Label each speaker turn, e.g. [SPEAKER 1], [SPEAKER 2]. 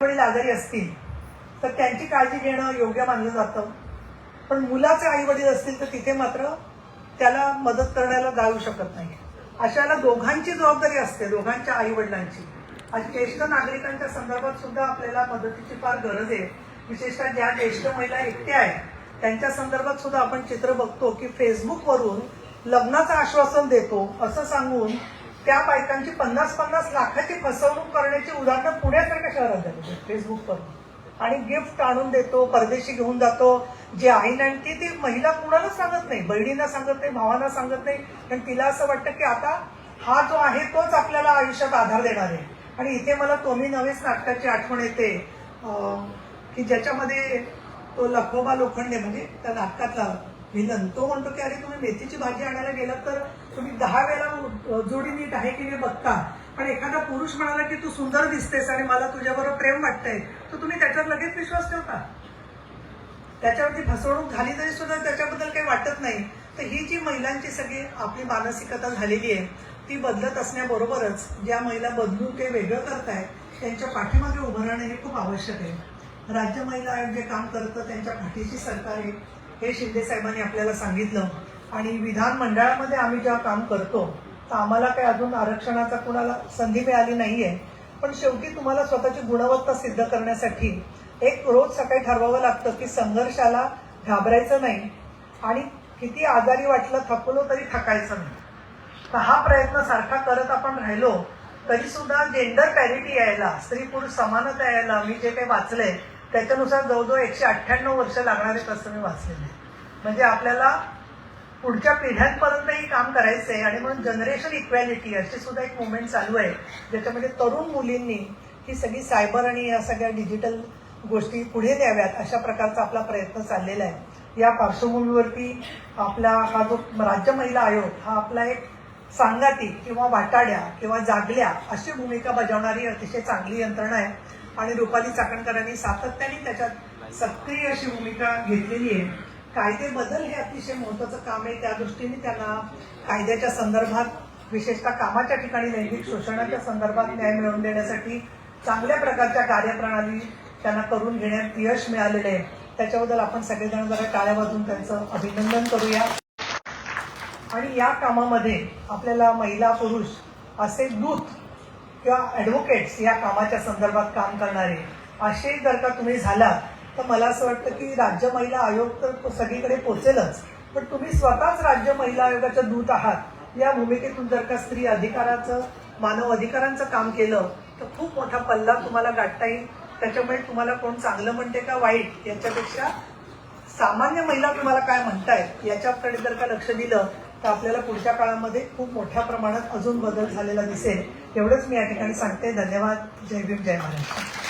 [SPEAKER 1] वडील आजारी असतील तर त्यांची काळजी घेणं योग्य मानलं जातं. पण मुलाचे आई वडील असतील तर तिथे मात्र त्याला मदत करण्याला जाऊ शकत नाही. अशाला दोघांची जबाबदारी असते दोघांच्या आई वडिलांची आणि ज्येष्ठ नागरिकांच्या संदर्भात सुद्धा आपल्याला मदतीची फार गरज आहे. विशेषतः ज्या ज्येष्ठ महिला एकट्या आहेत त्यांच्या संदर्भात सुद्धा आपण चित्र बघतो की फेसबुकवरून लग्नाचं आश्वासन देतो असं सांगून त्या बायकांची पन्नास पन्नास लाखाची फसवणूक करण्याची उदाहरणं पुण्यासारख्या शहरात झाली फेसबुकवर आणि गिफ्ट आणून देतो परदेशी घेऊन जातो. जे आई आणते ती महिला कुणाला सांगत नाही? बहिणींना सांगत नाही भावांना सांगत नाही. पण तिला असं वाटतं की आता हा जो आहे तोच आपल्याला आयुष्यात आधार देणार आहे. आणि इथे मला तोमी नवेच नाटकाची आठवण येते. की ज्याच्यामध्ये तो लखोबा लोखंडे म्हणजे त्या नाटकातला मी तो म्हणतो की अरे तुम्ही मेथीची भाजी आणायला गेलात तर तुम्ही दहा वेळा जोडी नीट आहे की नाही बघता. पण एखादा पुरुष म्हणाला की तू सुंदर दिसतेस आणि मला तुझ्याबरोबर प्रेम वाटतंय. तर तुम्ही त्याच्यावर लगेच विश्वास ठेवता. त्याच्यावरती फसवणूक झाली तरी सुद्धा त्याच्याबद्दल काही वाटत नाही. तर ही जी महिलांची सगळी आपली मानसिकता झालेली आहे ती बदलत असण्याबरोबरच ज्या महिला बदलून ते वेगळं करतायत त्यांच्या पाठीमागे उभं राहणं हे खूप आवश्यक आहे. राज्य महिला आयोग जे काम करतं त्यांच्या पाठीशी सरकार आहे. हे शिंदे साहेबांनी आपल्याला सांगितलं. आणि विधानमंडळामध्ये आम्ही जेव्हा काम करतो तर आम्हाला काही अजून आरक्षणाचा कुणाला संधी मिळाली नाही आहे पण शेवटी तुम्हाला स्वतःची गुणवत्ता सिद्ध करण्यासाठी एक रोज सकाळी ठरवावं लागतं की संघर्षाला घाबरायचं नाही आणि किती आजारी वाटलं थकलो तरी थकायचं नाही. तर हा प्रयत्न सारखा करत आपण राहिलो तरी सुद्धा जेंडर पॅरिटी यायला स्त्री पुरुष समानता यायला मी जे काही वाचलंय त्याच्यानुसार जवळजवळ एकशे अठ्ठ्याण्णव वर्ष लागणार आहेत असं मी वाचलेलं आहे म्हणजे आपल्याला पुढच्या पिढ्यांपर्यंतही काम करायचं आहे आणि म्हणून जनरेशन इक्वॅलिटी अशी सुद्धा एक मुवमेंट चालू आहे ज्याच्यामध्ये तरुण मुलींनी ही सगळी सायबर आणि या सगळ्या डिजिटल गोष्टी पुढे न्याव्यात अशा प्रकारचा आपला प्रयत्न चाललेला आहे. या पार्श्वभूमीवरती आपला हा जो राज्य महिला आयोग हा आपला एक सांगाती किंवा वाटाड्या किंवा जागल्या अशी भूमिका बजावणारी अतिशय चांगली यंत्रणा आहे. आणि रुपाली चाकणकरांनी सातत्याने त्याच्यात सक्रिय अशी भूमिका घेतलेली आहे. कायदे बदल हे अतिशय महत्वाचं काम आहे. त्या दृष्टीने त्यांना कायद्याच्या संदर्भात विशेषतः कामाच्या ठिकाणी लैंगिक शोषणाच्या संदर्भात न्याय मिळवून देण्यासाठी चांगल्या प्रकारच्या कार्यप्रणाली त्यांना करून घेण्यात यश मिळालेलं आहे. त्याच्याबद्दल आपण सगळेजण जरा टाळ्या वाजून त्यांचं अभिनंदन करूया. आणि या कामामध्ये आपल्याला महिला पुरुष असे दूत किंवा ॲडव्होकेट्स या कामाच्या संदर्भात काम करणारे असे जर का तुम्ही झालात तर मला असं वाटतं की राज्य महिला आयोग तर सगळीकडे पोचेलच पण तुम्ही स्वतःच राज्य महिला आयोगाच्या दूत आहात. या भूमिकेतून जर का स्त्री अधिकाराचं मानव अधिकारांचं काम केलं तर खूप मोठा पल्ला तुम्हाला गाठता येईल. त्याच्यामुळे तुम्हाला कोण चांगलं म्हणते का वाईट याच्यापेक्षा सामान्य महिला तुम्हाला काय म्हणतायत याच्याकडे जर का लक्ष दिलं तर आपल्याला पुढच्या काळामध्ये खूप मोठ्या प्रमाणात अजून बदल झालेला दिसेल. एवढंच मी या ठिकाणी सांगते. धन्यवाद. जय भीम जय महाराष्ट्र.